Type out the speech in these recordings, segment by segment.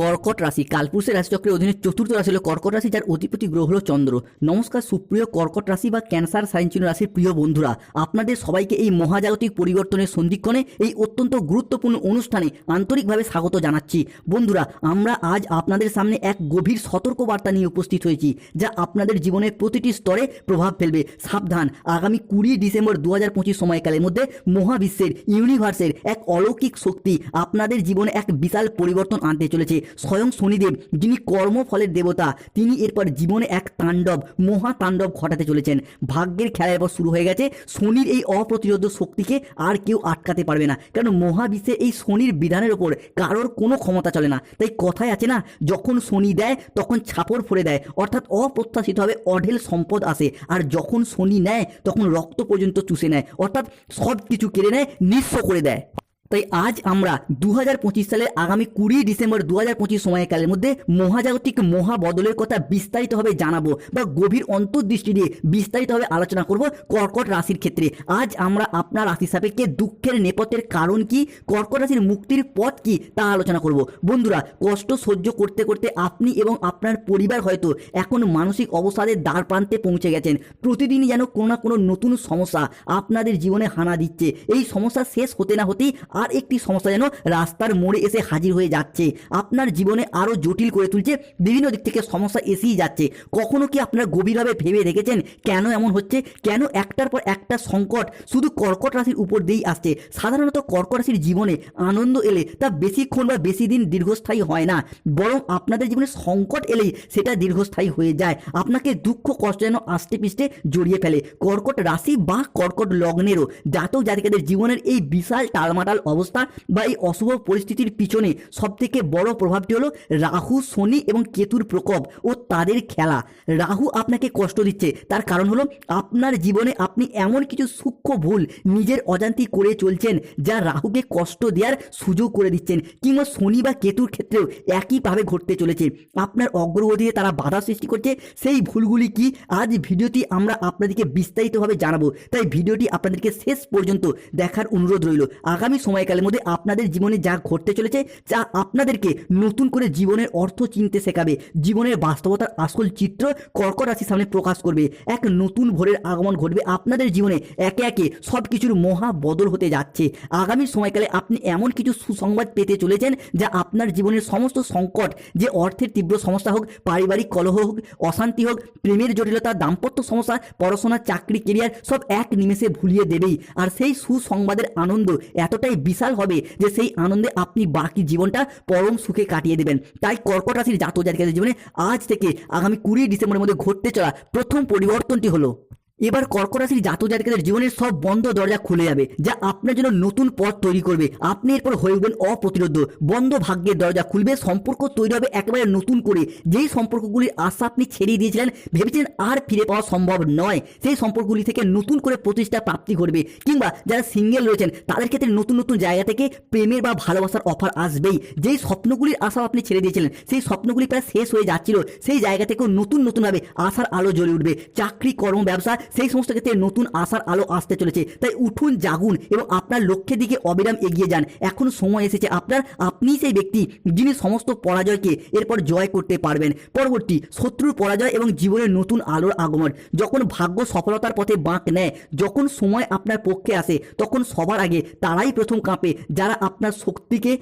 কর্কট রাশি। কালপুরুষের রাশিচক্রের অধীনে চতুর্থ রাশি হলো কর্কট রাশি, যার অধিপতি গ্রহ হলো চন্দ্র। নমস্কার, সুপ্রিয় কর্কট রাশি বা ক্যান্সার সাইন চিহ্ন রাশির প্রিয় বন্ধুরা, আপনাদের সবাইকে এই মহাজাগতিক পরিবর্তনের সন্ধিক্ষণে এই অত্যন্ত গুরুত্বপূর্ণ অনুষ্ঠানে আন্তরিকভাবে স্বাগত জানাচ্ছি। বন্ধুরা, আমরা আজ আপনাদের সামনে এক গভীর সতর্কবার্তা নিয়ে উপস্থিত হয়েছি, যা আপনাদের জীবনের প্রতিটি স্তরে প্রভাব ফেলবে। সাবধান, আগামী কুড়ি ডিসেম্বর দু হাজার পঁচিশ সময়কালের মধ্যে মহাবিশ্বের, ইউনিভার্সের এক অলৌকিক শক্তি আপনাদের জীবনে এক বিশাল পরিবর্তন আনতে চলেছে। স্বয়ং শনিদেব, যিনি কর্মফলের দেবতা, তিনি এরপর জীবনে এক তাণ্ডব, মহা তাণ্ডব ঘটাতে চলেছেন। ভাগ্যের খেলা এরপর শুরু হয়ে গেছে শনির এই অপ্রতিরোধ শক্তিকে আর কেউ আটকাতে পারবে না। কারণ মহাবিশ্বে এই শনির বিধানের ওপর কারোর কোনো ক্ষমতা চলে না। তাই কথায় আছে না, যখন শনি দেয়, তখন ছাপড় ফোড়ে দেয়। অর্থাৎ অপ্রত্যাশিতভাবে অঢেল সম্পদ আসে। আর যখন শনি নেয়, তখন রক্ত পর্যন্ত চুষে নেয়। অর্থাৎ সব কিছু কেড়ে নেয়, নিঃস্ব করে দেয়। তাই আজ আমরা দু হাজার পঁচিশ সালের আগামী কুড়ি ডিসেম্বর দু হাজার পঁচিশ সময়কালের মধ্যে মহাজাগতিক মহা বদলের কথা বিস্তারিতভাবে জানাব বা গভীর অন্তর্দৃষ্টি দিয়ে বিস্তারিতভাবে আলোচনা করব কর্কট রাশির ক্ষেত্রে। আজ আমরা আপনার রাশি সাপেক্ষে দুঃখের নেপথ্যের কারণ কি, কর্কট রাশির মুক্তির পথ কি, তা আলোচনা করব। বন্ধুরা, কষ্ট সহ্য করতে করতে আপনি এবং আপনার পরিবার হয়তো এখন মানসিক অবসাদের দ্বার প্রান্তে পৌঁছে গেছেন। প্রতিদিনই যেন কোনো না কোনো নতুন সমস্যা আপনাদের জীবনে হানা দিচ্ছে। এই সমস্যা শেষ হতে না হতেই আর একটি সমস্যা যেন রাস্তার মোড়ে এসে হাজির হয়ে যাচ্ছে। আপনার জীবনে আরও জটিল করে তুলছে, বিভিন্ন দিক থেকে সমস্যা এসেই যাচ্ছে। কখনো কি আপনারা গভীরভাবে ভেবে রেখেছেন কেন এমন হচ্ছে? কেন একটার পর একটা সংকট শুধু কর্কট রাশির উপর দিয়েই আসছে? সাধারণত কর্কট রাশির জীবনে আনন্দ এলে তা বেশিক্ষণ বা বেশি দিন দীর্ঘস্থায়ী হয় না। বরং আপনাদের জীবনে সংকট এলেই সেটা দীর্ঘস্থায়ী হয়ে যায়। আপনাকে দুঃখ, কষ্ট যেন আষ্টে পিষ্টে জড়িয়ে ফেলে। কর্কট রাশি বা কর্কট লগ্নেরও জাতক জাতিকাদের জীবনের এই বিশাল টালমাটাল অবস্থা বা এই অশুভ পরিস্থিতির পিছনে সবথেকে বড় প্রভাবটি হলো রাহু, শনি এবং কেতুর প্রকোপ ও তাদের খেলা। রাহু আপনাকে কষ্ট দিচ্ছে। তার কারণ হলো আপনার জীবনে আপনি এমন কিছু সূক্ষ্ম ভুল নিজের অজান্তি করে চলছেন যা রাহুকে কষ্ট দেওয়ার সুযোগ করে দিচ্ছেন কিংবা শনি বা কেতুর ক্ষেত্রেও একইভাবে ঘটতে চলেছে। আপনার অগ্রগতিতে তারা বাধা সৃষ্টি করছে। সেই ভুলগুলি কি? আজ ভিডিওটি আমরা আপনাদেরকে বিস্তারিতভাবে জানাব। তাই ভিডিওটি আপনাদেরকে শেষ পর্যন্ত দেখার অনুরোধ রইল। আগামী সময়কালের মধ্যে আপনাদের জীবনে যা ঘটতে চলেছে, যা আপনাদেরকে নতুন করে জীবনের অর্থ চিনতে শেখাবে। জীবনের বাস্তবতার আসল চিত্র কর্কট রাশির সামনে প্রকাশ করবে। এক নতুন ভোরের আগমন ঘটবে। আপনাদের জীবনে একে একে সব কিছুর মহা বদল হতে যাচ্ছে। আগামী সময়কালে আপনি এমন কিছু সুসংবাদ পেতে চলেছেন, যা আপনার জীবনের সমস্ত সংকট, যে অর্থের তীব্র সমস্যা হোক, পারিবারিক কলহ হোক, অশান্তি হোক, প্রেমের জটিলতা, দাম্পত্য সমস্যা, পড়াশোনা, চাকরি কেরিয়ার সব এক নিমেষে ভুলিয়ে দেবেই। আর সেই সুসংবাদের আনন্দ এতটাই বিশাল হবে যে সেই আনন্দে আপনি বাকি জীবনটা পরম সুখে কাটিয়ে দেবেন। তাই কর্কট রাশির জাতক জাতিকাদের জীবনে আজ থেকে আগামী কুড়ি ডিসেম্বরের মধ্যে ঘটতে চলা প্রথম পরিবর্তনটি হলো এবার কর্কট রাশির জাতক জাতিকাদের জীবনের সব বন্ধ দরজা খুলে যাবে, যা আপনার জন্য নতুন পথ তৈরি করবে। আপনি এরপর হয়ে উঠবেন অপ্রতিরোধ। বন্ধ ভাগ্যের দরজা খুলবে, সম্পর্ক তৈরি হবে একেবারে নতুন করে। যেই সম্পর্কগুলির আশা আপনি ছেড়ে দিয়েছিলেন, ভেবেছিলেন আর ফিরে পাওয়া সম্ভব নয়, সেই সম্পর্কগুলি থেকে নতুন করে প্রতিষ্ঠা প্রাপ্তি ঘটবে। কিংবা যারা সিঙ্গেল রয়েছেন, তাদের ক্ষেত্রে নতুন নতুন জায়গা থেকে প্রেমের বা ভালোবাসার অফার আসবেই। যেই স্বপ্নগুলির আশা আপনি ছেড়ে দিয়েছিলেন, সেই স্বপ্নগুলি প্রায় শেষ হয়ে যাচ্ছিল। সেই জায়গা থেকেও নতুন নতুনভাবে আশার আলো জ্বলে উঠবে। চাকরি কর্ম ব্যবসা সেই সমস্ত ক্ষেত্রে নতুন আশার আলো আসতে চলেছে। তাই উঠুন, জাগুন এবং আপনার লক্ষ্যের দিকে অবিরাম এগিয়ে যান। এখন সময় এসেছে আপনার, আপনিই সেই ব্যক্তি যিনি সমস্ত পরাজয়কে এরপর জয় করতে পারবেন। পরবর্তী, শত্রুর পরাজয় এবং জীবনের নতুন আলোর আগমন। যখন ভাগ্য সফলতার পথে বাঁক নেয়, যখন সময় আপনার পক্ষে আসে, তখন সবার আগে তারাই প্রথম কাঁপে, যারা আপনার শক্তিকে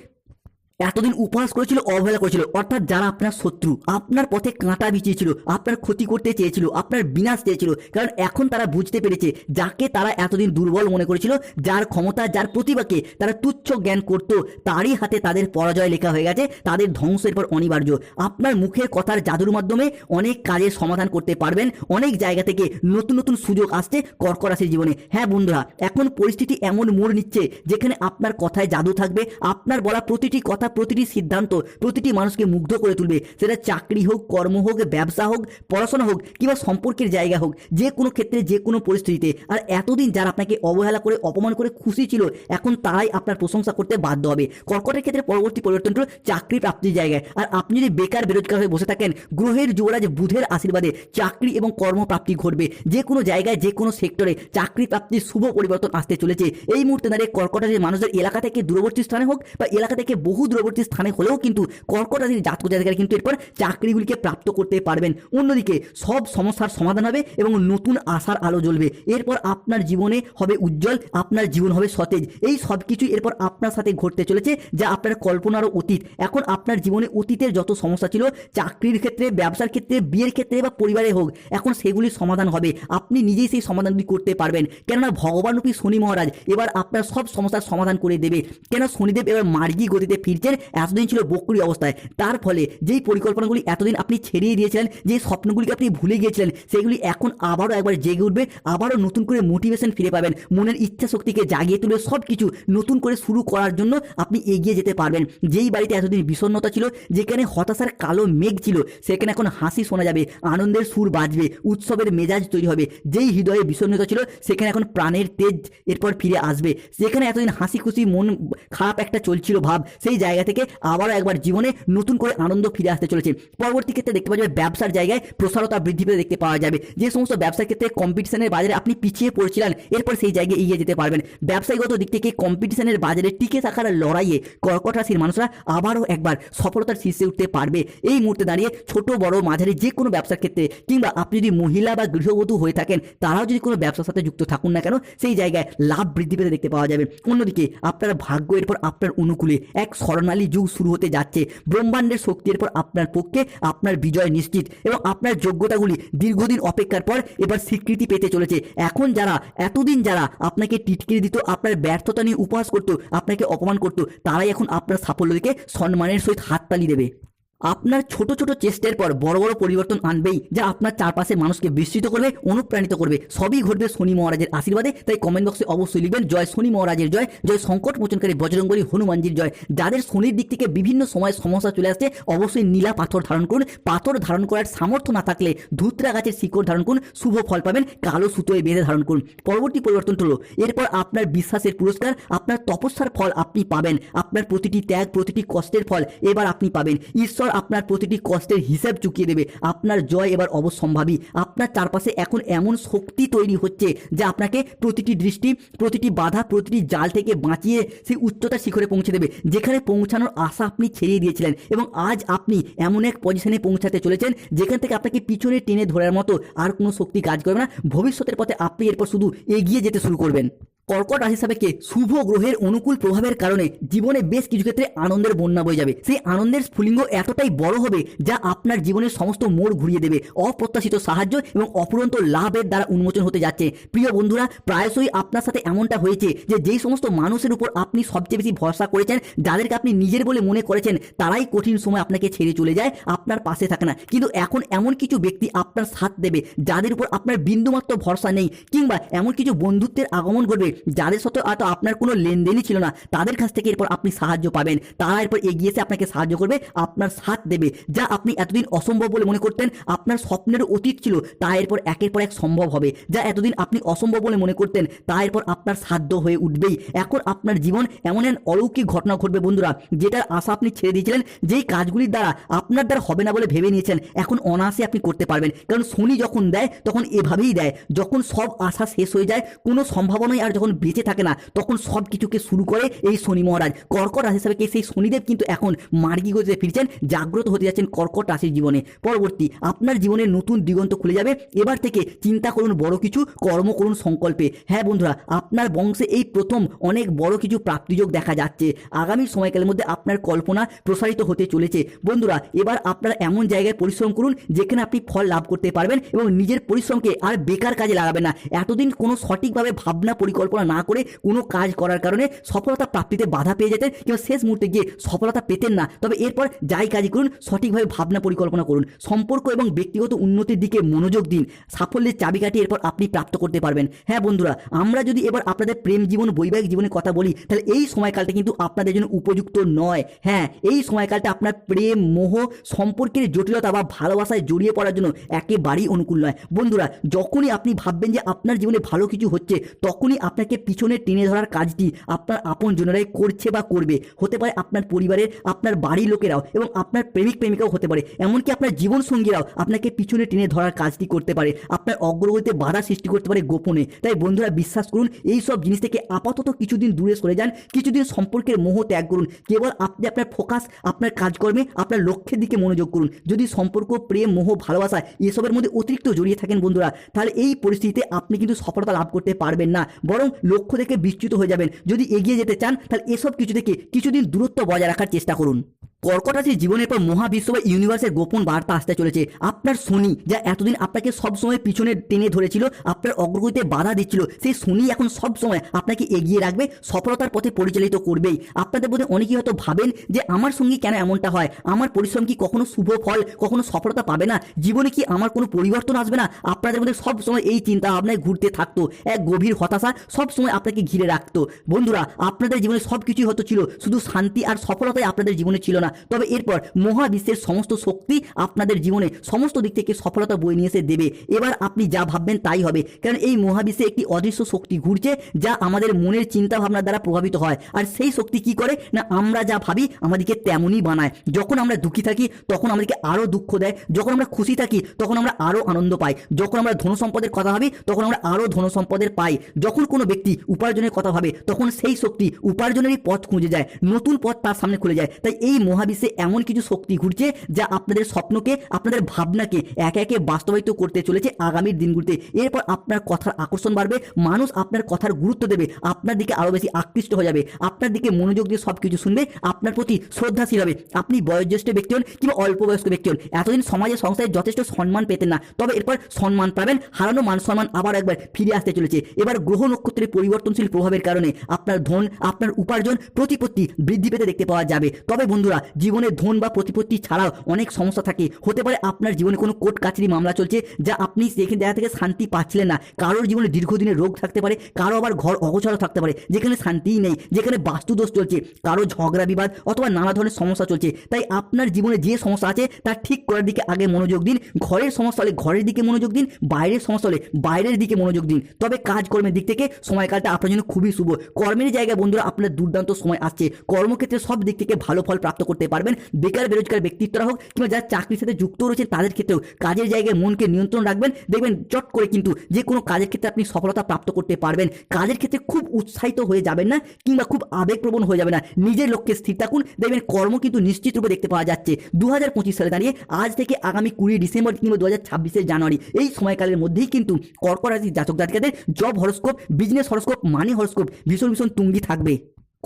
এতদিন উপহাস করেছিল, অবহেলা করেছিল। অর্থাৎ যারা আপনার শত্রু, আপনার পথে কাঁটা বিছিয়েছিল, আপনার ক্ষতি করতে চেয়েছিল, আপনার বিনাশ চেয়েছিল, কারণ এখন তারা বুঝতে পেরেছে, যাকে তারা এতদিন দুর্বল মনে করেছিল, যার ক্ষমতা, যার প্রতিভাকে তারা তুচ্ছ জ্ঞান করত, তারই হাতে তাদের পরাজয় লেখা হয়ে গেছে, তাদের ধ্বংসের পর অনিবার্য। আপনার মুখের কথার জাদুর মাধ্যমে অনেক কাজের সমাধান করতে পারবেন, অনেক জায়গা থেকে নতুন নতুন সুযোগ আসছে কর্কট রাশির জীবনে। হ্যাঁ বন্ধুরা, এখন পরিস্থিতি এমন মোড় নিচ্ছে, যেখানে আপনার কথায় জাদু থাকবে, আপনার বলা প্রতিটি কথা প্রতিটি সিদ্ধান্ত, প্রতিটি মানুষকে মুগ্ধ করে তুলবে। সেটা চাকরি হোক, কর্ম হোক, ব্যবসা হোক, পড়াশোনা হোক কিংবা সম্পর্কের জায়গা হোক, যে কোনো ক্ষেত্রে, যে কোনো পরিস্থিতিতে। আর এতদিন যারা আপনাকে অবহেলা করে, অপমান করে খুশি ছিল, এখন তারাই আপনার প্রশংসা করতে বাধ্য হবে। কর্কটের ক্ষেত্রে পরবর্তী পরিবর্তন হলো চাকরি প্রাপ্তির জায়গায়। আর আপনি যদি বেকার, বেরোজগার হয়ে বসে থাকেন, গ্রহের যুবরাজ বুধের আশীর্বাদে চাকরি এবং কর্মপ্রাপ্তি ঘটবে। যে কোনো জায়গায়, যে কোনো সেক্টরে চাকরি প্রাপ্তির শুভ পরিবর্তন আসতে চলেছে। এই মুহূর্তে দাঁড়িয়ে কর্কটের মানুষদের এলাকা থেকে দূরবর্তী স্থানে হোক বা এলাকা থেকে বহু দূর দূরবর্তী স্থানে হলেও কিন্তু কর্কট রাশির জাতক জাতিকারা কিন্তু এরপর চাকরিগুলিকে প্রাপ্ত করতে পারবেন। অন্যদিকে সব সমস্যার সমাধান হবে এবং নতুন আশার আলো জ্বলবে। এরপর আপনার জীবনে হবে উজ্জ্বল, আপনার জীবন হবে সতেজ। এই সব কিছু এরপর আপনার সাথে ঘটতে চলেছে, যা আপনার কল্পনারও অতীত। এখন আপনার জীবনে অতীতের যত সমস্যা ছিল, চাকরির ক্ষেত্রে, ব্যবসার ক্ষেত্রে, বিয়ের ক্ষেত্রে বা পরিবারে হোক, এখন সেগুলির সমাধান হবে। আপনি নিজেই সেই সমাধানগুলি করতে পারবেন। কেননা ভগবানরূপী শনি মহারাজ। এবার আপনার সব সমস্যার সমাধান করে দেবে। কেন শনিদেব এবার মার্গী গতিতে ফিরছেন এতদিন ছিল বকরি অবস্থায়। তার ফলে যেই পরিকল্পনাগুলি এতদিন আপনি ছেড়িয়ে দিয়েছিলেন যে স্বপ্নগুলিকে আপনি ভুলে গিয়েছিলেন, সেগুলি এখন আবারও একবার জেগে উঠবে, আবারও নতুন করে মোটিভেশন ফিরে পাবেন, মনের ইচ্ছা শক্তিকে জাগিয়ে তুলে সব কিছু নতুন করে শুরু করার জন্য আপনি এগিয়ে যেতে পারবেন। যেই বাড়িতে এতদিন বিষণ্ণতা ছিল, যেখানে হতাশার কালো মেঘ ছিল, সেখানে এখন হাসি শোনা যাবে, আনন্দের সুর বাজবে, উৎসবের মেজাজ তৈরি হবে। যেই হৃদয়ে বিষণ্ণতা ছিল, সেখানে এখন প্রাণের তেজ এরপর ফিরে আসবে। যেখানে এতদিন হাসি খুশি মন খারাপ একটা চলছিল ভাব, সেই জায়গা থেকে আবারও একবার জীবনে নতুন করে আনন্দ ফিরে আসতে চলেছে। পরবর্তী ক্ষেত্রে দেখতে পাওয়া যাবে ব্যবসার জায়গায় প্রসারতা বৃদ্ধি পেতে দেখতে পাওয়া যাবে। যে সমস্ত ব্যবসার ক্ষেত্রে কম্পিটিশনের বাজারে আপনি পিছিয়ে পড়ছিলেন, এরপর সেই জায়গায় এগিয়ে যেতে পারবেন। ব্যবসায়িগত দিক থেকে কম্পিটিশনের বাজারে টিকে থাকার লড়াইয়ে কর্কট রাশির মানুষরা আবারও একবার সফলতার শীর্ষে উঠতে পারবে। এই মুহূর্তে দাঁড়িয়ে ছোট, বড়, মাঝারি যে কোনো ব্যবসার ক্ষেত্রে কিংবা আপনি যদি মহিলা বা গৃহবধূ হয়ে থাকেন, তারাও যদি কোনো ব্যবসার সাথে যুক্ত থাকুন না কেন, সেই জায়গায় লাভ বৃদ্ধি পেতে দেখতে পাওয়া যাবে। অন্যদিকে আপনার ভাগ্য, এরপর আপনার অনুকূলে এক স্বর্ণালী যুগ শুরু হতে যাচ্ছে। ব্রহ্মাণ্ডের শক্তির পর আপনার পক্ষে আপনার বিজয় নিশ্চিত এবং আপনার যোগ্যতাগুলি দীর্ঘদিন অপেক্ষার পর এবার স্বীকৃতি পেতে চলেছে। এখন যারা, এতদিন যারা আপনাকে টিটকিরি দিত, আপনার ব্যর্থতা নিয়ে উপহাস করতো, আপনাকে অপমান করতো, তারাই এখন আপনার সাফল্য দেখে সম্মানের সহিত হাততালি দেবে। আপনার ছোট ছোট চেষ্টার পর বড় বড় পরিবর্তন আনবেই যা আপনার চারপাশে মানুষকে বিস্মিত করবে, অনুপ্রাণিত করবে। সবই ঘটবে শনি মহারাজের আশীর্বাদে। তাই কমেন্ট বক্সে অবশ্যই লিখবেন, জয় শনি মহারাজের জয় জয় সংকট মোচনকারী বজরঙ্গলী হনুমানজির জয়। যাদের শনির দিক থেকে বিভিন্ন সময় সমস্যা চলে আসছে, অবশ্যই নীলা পাথর ধারণ করুন। পাথর ধারণ করার সামর্থ্য না থাকলে ধুতরা গাছের শিকড় ধারণ করুন, শুভ ফল পাবেন, কালো সুতোয় বেঁধে ধারণ করুন। পরবর্তী পরিবর্তন হলো, এরপর আপনার বিশ্বাসের পুরস্কার, আপনার তপস্যার ফল আপনি পাবেন। আপনার প্রতিটি ত্যাগ, প্রতিটি কষ্টের ফল এবার আপনি পাবেন। ঈশ্বর আপনার প্রতিটি কষ্টের হিসাব চুকিয়ে দেবে। আপনার জয় এবার অবশ্যম্ভাবী। আপনার চারপাশে এখন এমন শক্তি তৈরি হচ্ছে যা আপনাকে প্রতিটি দৃষ্টি, প্রতিটি বাধা, প্রতিটি জাল থেকে বাঁচিয়ে সেই উচ্চতার শিখরে পৌঁছে দেবে, যেখানে পৌঁছানোর আশা আপনি ছেড়িয়ে দিয়েছিলেন এবং আজ আপনি এমন এক পজিশনে পৌঁছাতে চলেছেন যেখান থেকে আপনাকে পিছনে টেনে ধরার মতো আর কোনো শক্তি কাজ করবে না। ভবিষ্যতের পথে আপনি এরপর শুধু এগিয়ে যেতে শুরু করবেন। কর্কট রাশি সাপেক্ষে শুভ গ্রহের অনুকূল প্রভাবের কারণে জীবনে বেশ কিছু ক্ষেত্রে আনন্দের বন্যা বয়ে যাবে। সেই আনন্দের স্ফুলিঙ্গ এতটাই বড় হবে যা আপনার জীবনের সমস্ত মোড় ঘুরিয়ে দেবে। অপ্রত্যাশিত সাহায্য এবং অপুরন্ত লাভের দ্বারা উন্মোচন হতে যাচ্ছে। প্রিয় বন্ধুরা, প্রায়শই আপনার সাথে এমনটা হয়েছে যে যেই সমস্ত মানুষের উপর আপনি সবচেয়ে বেশি ভরসা করেছেন, যাদেরকে আপনি নিজের বলে মনে করেছেন, তারাই কঠিন সময় আপনাকে ছেড়ে চলে যায়, আপনার পাশে থাকে না। কিন্তু এখন এমন কিছু ব্যক্তি আপনার সাথ দেবে, যাদের উপর আপনার বিন্দুমাত্র ভরসা নেই কিংবা এমন কিছু বন্ধুত্বের আগমন ঘটবে যাদের সাথে হয়তো আপনার কোনো লেনদেনই ছিল না, তাদের কাছ থেকে এরপর আপনি সাহায্য পাবেন। তারা এরপর এগিয়ে এসে আপনাকে সাহায্য করবে, আপনার সাথ দেবে। যা আপনি এতদিন অসম্ভব বলে মনে করতেন, আপনার স্বপ্নের অতীত ছিল, তা এরপর একের পর এক সম্ভব হবে। যা এতদিন আপনি অসম্ভব বলে মনে করতেন, তা এরপর আপনার সাধ্য হয়ে উঠবেই। এখন আপনার জীবন এমন এক অলৌকিক ঘটনা ঘটবে বন্ধুরা, যেটার আশা আপনি ছেড়ে দিয়েছিলেন, যেই কাজগুলির দ্বারা আপনার দ্বারা হবে না বলে ভেবে নিয়েছেন, এখন অনায়াসে আপনি করতে পারবেন। কারণ শনি যখন দেয়, তখন এভাবেই দেয়। যখন সব আশা শেষ হয়ে যায়, কোনো সম্ভাবনাই আর যখন বেঁচে থাকে না, তখন সব কিছুকে শুরু করে এই শনি মহারাজ। কর্কট রাশি হিসাবে সেই শনিদেব কিন্তু এখন মার্গী গতিতে ফিরছেন, জাগ্রত হতে যাচ্ছেন কর্কট রাশির জীবনে। পরবর্তী, আপনার জীবনে নতুন দিগন্ত খুলে যাবে। এবার থেকে চিন্তা করুন, বড় কিছু, কর্ম করুন সংকল্পে। হ্যাঁ বন্ধুরা, আপনার বংশে এই প্রথম অনেক বড় কিছু প্রাপ্তিযোগ দেখা যাচ্ছে। আগামী সময়কালের মধ্যে আপনার কল্পনা প্রসারিত হতে চলেছে। বন্ধুরা, এবার আপনারা এমন জায়গায় পরিশ্রম করুন, যেখানে আপনি ফল লাভ করতে পারবেন এবং নিজের পরিশ্রমকে আর বেকার কাজে লাগাবেন না। এতদিন কোনো সঠিকভাবে ভাবনা পরিকল্পনা না করে কোনো কাজ করার কারণে সফলতা প্রাপ্তিতে বাধা পেয়ে যেতেন কিংবা শেষ মুহূর্তে গিয়ে সফলতা পেতেন না। তবে এরপর যাই কাজই করুন, সঠিকভাবে ভাবনা পরিকল্পনা করুন। সম্পর্ক এবং ব্যক্তিগত উন্নতির দিকে মনোযোগ দিন। সাফল্যের চাবিকাঠি এরপর আপনি প্রাপ্ত করতে পারবেন। হ্যাঁ বন্ধুরা, আমরা যদি এবার আপনাদের প্রেম জীবন, বৈবাহিক জীবনের কথা বলি, তাহলে এই সময়কালটা কিন্তু আপনাদের জন্য উপযুক্ত নয়। হ্যাঁ এই সময়কালটা আপনার প্রেম, মোহ, সম্পর্কের জটিলতা বা ভালোবাসায় জড়িয়ে পড়ার জন্য একেবারেই অনুকূল নয়। বন্ধুরা, যখনই আপনি ভাববেন যে আপনার জীবনে ভালো কিছু হচ্ছে, তখনই আপনি আপনাকে পিছনে টেনে ধরার কাজটি আপনার আপন জনেরাই করছে বা করবে। হতে পারে আপনার পরিবারের, আপনার বাড়ির লোকেরাও এবং আপনার প্রেমিক প্রেমিকাও হতে পারে। এমনকি আপনার জীবন সঙ্গীরাও আপনাকে পিছনে টেনে ধরার কাজটি করতে পারে। আপনার অগ্রগতিতে বাধা সৃষ্টি করতে পারে গোপনে। তাই বন্ধুরা, বিশ্বাস করুন, এই সব জিনিস থেকে আপাতত কিছুদিন দূরে সরে যান। কিছুদিন সম্পর্কের মোহ ত্যাগ করুন। কেবল আপনি আপনার ফোকাস, আপনার কাজকর্মে, আপনার লক্ষ্যের দিকে মনোযোগ করুন। যদি সম্পর্ক, প্রেম, মোহ, ভালোবাসা এসবের মধ্যে অতিরিক্ত জড়িয়ে থাকেন বন্ধুরা, তাহলে এই পরিস্থিতিতে আপনি কিন্তু সফলতা লাভ করতে পারবেন না। বরং লক্ষ্য থেকে বিচ্যুত হয়ে যাবেন। যদি এগিয়ে যেতে চান, তাহলে এসব কিছু থেকে কিছুদিন দূরত্ব বজায় রাখার চেষ্টা করুন। কর্কট জীবনের পর মহাবিশ্ব বা ইউনিভার্সের গোপন বার্তা আসতে চলেছে। আপনার শনি, যা এতদিন আপনাকে সবসময় পিছনে টেনে ধরেছিল, আপনার অগ্রগতিতে বাধা দিচ্ছিল, সেই শনি এখন সব সময় আপনাকে এগিয়ে রাখবে, সফলতার পথে পরিচালিত করবেই। আপনাদের মধ্যে অনেকেই হয়তো ভাবেন যে, আমার সঙ্গে কেন এমনটা হয়? আমার পরিশ্রম কি কখনো শুভ ফল, কখনো সফলতা পাবে না? জীবনে কি আমার কোনো পরিবর্তন আসবে না? আপনাদের মধ্যে সব সময় এই চিন্তা ভাবনায় ঘুরতে থাকতো। এক গভীর হতাশা সব সময় আপনাকে ঘিরে রাখতো। বন্ধুরা, আপনাদের জীবনে সব কিছুই হয়তো ছিল, শুধু শান্তি আর সফলতাই আপনাদের জীবনে ছিল না। তবে এরপর মহাবিশ্বের সমস্ত শক্তি আপনাদের জীবনে সমস্ত দিক থেকে সফলতা বয়ে নিয়ে এসে দেবে। এবার আপনি যা ভাববেন তাই হবে। কারণ এই মহাবিশ্বে একটি অদৃশ্য শক্তি ঘুরছে যা আমাদের মনের চিন্তা ভাবনার দ্বারা প্রভাবিত হয়। আর সেই শক্তি কি করে? না, আমরা যা ভাবি আমাদেরকে তেমনই বানায়। যখন আমরা দুঃখী থাকি, তখন আমাদেরকে আরও দুঃখ দেয়। যখন আমরা খুশি থাকি, তখন আমরা আরও আনন্দ পাই। যখন আমরা ধন সম্পদের কথা ভাবি, তখন আমরা আরও ধন সম্পদের পাই। যখন কোনো ব্যক্তি উপার্জনের কথা ভাবে, তখন সেই শক্তি উপার্জনেরই পথ খুঁজে যায়। নতুন পথ তার সামনে খুলে যায়। তাই এই মহাবিশ্বে এমন কিছু শক্তি ঘুরছে যা আপনাদের স্বপ্নকে, আপনাদের ভাবনাকে একে একে বাস্তবায়িত করতে চলেছে আগামীর দিনগুলিতে। এরপর আপনার কথার আকর্ষণ বাড়বে, মানুষ আপনার কথার গুরুত্ব দেবে, আপনার দিকে আরও বেশি আকৃষ্ট হয়ে যাবে, আপনার দিকে মনোযোগ দিয়ে সব কিছু শুনবে, আপনার প্রতি শ্রদ্ধাশীল হবে। আপনি বয়োজ্যেষ্ঠ ব্যক্তি হন কিংবা অল্প বয়স্ক ব্যক্তি হন, এতদিন সমাজে, সংস্থায় যথেষ্ট সম্মান পেতেন না। তবে এরপর সম্মান পাবেন, হারানো মান সম্মান আবার একবার ফিরে আসতে চলেছে। এবার গ্রহ নক্ষত্রের পরিবর্তনশীল প্রভাবের কারণে আপনার ধন, আপনার উপার্জন, প্রতিপত্তি বৃদ্ধি পেতে দেখতে পাওয়া যাবে। তবে বন্ধুরা জীবনে ধন বা প্রতিপত্তি ছাড়াও অনেক সমস্যা থাকে। হতে পারে আপনার জীবনে কোনো কোর্ট কাছারি মামলা চলছে যা আপনি সেখানে দেখা থেকে শান্তি পাচ্ছিলেন না। কারোর জীবনে দীর্ঘদিনের রোগ থাকতে পারে, কারও আবার ঘর অগোছালো থাকতে পারে, যেখানে শান্তিই নেই, যেখানে বাস্তুদোষ চলছে, কারও ঝগড়া বিবাদ অথবা নানা ধরনের সমস্যা চলছে। তাই আপনার জীবনে যে সমস্যা আছে তা ঠিক করার দিকে আগে মনোযোগ দিন, ঘরের সমস্যা হলে ঘরের দিকে মনোযোগ দিন, বাইরের সমস্যা হলে বাইরের দিকে মনোযোগ দিন। তবে কাজকর্মের দিক থেকে সময়কালটা আপনার জন্য খুবই শুভ। কর্মের জায়গায় বন্ধুরা আপনার দুর্দান্ত সময় আসছে। কর্মক্ষেত্রে সব দিক থেকে ভালো ফল প্রাপ্ত করতে পারবেন। বেকার, বেরোজগার ব্যক্তিত্বরা হোক কিংবা যারা চাকরির সাথে যুক্ত রয়েছেন তাদের ক্ষেত্রেও কাজের জায়গায় মনকে নিয়ন্ত্রণ রাখবেন। দেখবেন চট করে কিন্তু যে কোনো কাজের ক্ষেত্রে আপনি সফলতা প্রাপ্ত করতে পারবেন। কাজের ক্ষেত্রে খুব উৎসাহিত হয়ে যাবেন না কিংবা খুব আবেগপ্রবণ হয়ে যাবে না। নিজের লক্ষ্যে স্থির থাকুন। দেখবেন কর্ম কিন্তু নিশ্চিত রূপে দেখতে পাওয়া যাচ্ছে। দু হাজার পঁচিশ সালে দাঁড়িয়ে আজ থেকে আগামী কুড়ি ডিসেম্বর কিংবা দু হাজার ছাব্বিশের জানুয়ারি এই সময়কালের মধ্যেই কিন্তু কর্কট রাশির জাতক জাতিকাদের job horoscope business horoscope money horoscope ভীষণ ভীষণ তুঙ্গি থাকবে।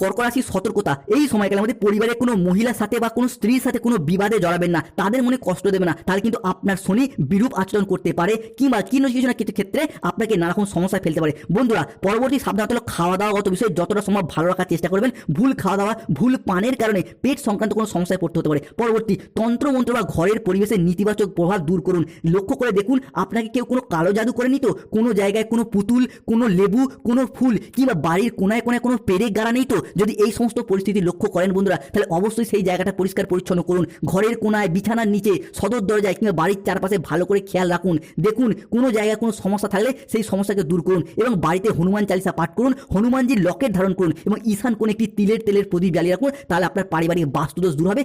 কর্কট রাশির সতর্কতা, এই সময়কালের মধ্যে পরিবারের কোনো মহিলার সাথে বা কোনো স্ত্রীর সাথে কোনো বিবাদে জড়াবেন না, তাদের মনে কষ্ট দেবে না, তাহলে কিন্তু আপনার শনি বিরূপ আচরণ করতে পারে কিংবা কিছু কিছু না কিছু ক্ষেত্রে আপনাকে নানা রকম সমস্যায় ফেলতে পারে। বন্ধুরা, পরবর্তী সাবধানতা হলো খাওয়া দাওয়াগত বিষয়ে যতটা সম্ভব ভালো রাখার চেষ্টা করবেন। ভুল খাওয়া দাওয়া ভুল পানের কারণে পেট সংক্রান্ত কোনো সমস্যায় পড়তে হতে পারে। পরবর্তী, তন্ত্রমন্ত্র বা ঘরের পরিবেশের নেতিবাচক প্রভাব দূর করুন। লক্ষ্য করে দেখুন, আপনাকে কেউ কোনো কালো জাদু করে নিত কোনো জায়গায় কোনো পুতুল, কোনো লেবু, কোনো ফুল, কিংবা বাড়ির কোনায় কোনায় কোনো পেরেক গাড়া নেই তো? যদি এই সমস্ত পরিস্থিতি লক্ষ্য করেন বন্ধুরা, তাহলে অবশ্যই সেই জায়গাটা পরিষ্কার পরিচ্ছন্ন করুন। ঘরের কোনায়, বিছানার নিচে, সদর দরজায় কিংবা বাড়ির চারপাশে ভালো করে খেয়াল রাখুন। দেখুন, কোনো জায়গায় কোনো সমস্যা থাকলে সেই সমস্যাকে দূর করুন এবং বাড়িতে হনুমান চালিসা পাঠ করুন, হনুমানজির লকেট ধারণ করুন এবং ঈশান কোন একটি তিলের তেলের প্রদীপ জ্বালিয়ে রাখুন, তাহলে আপনার পারিবারিক বাস্তুদোষ দূর হবে।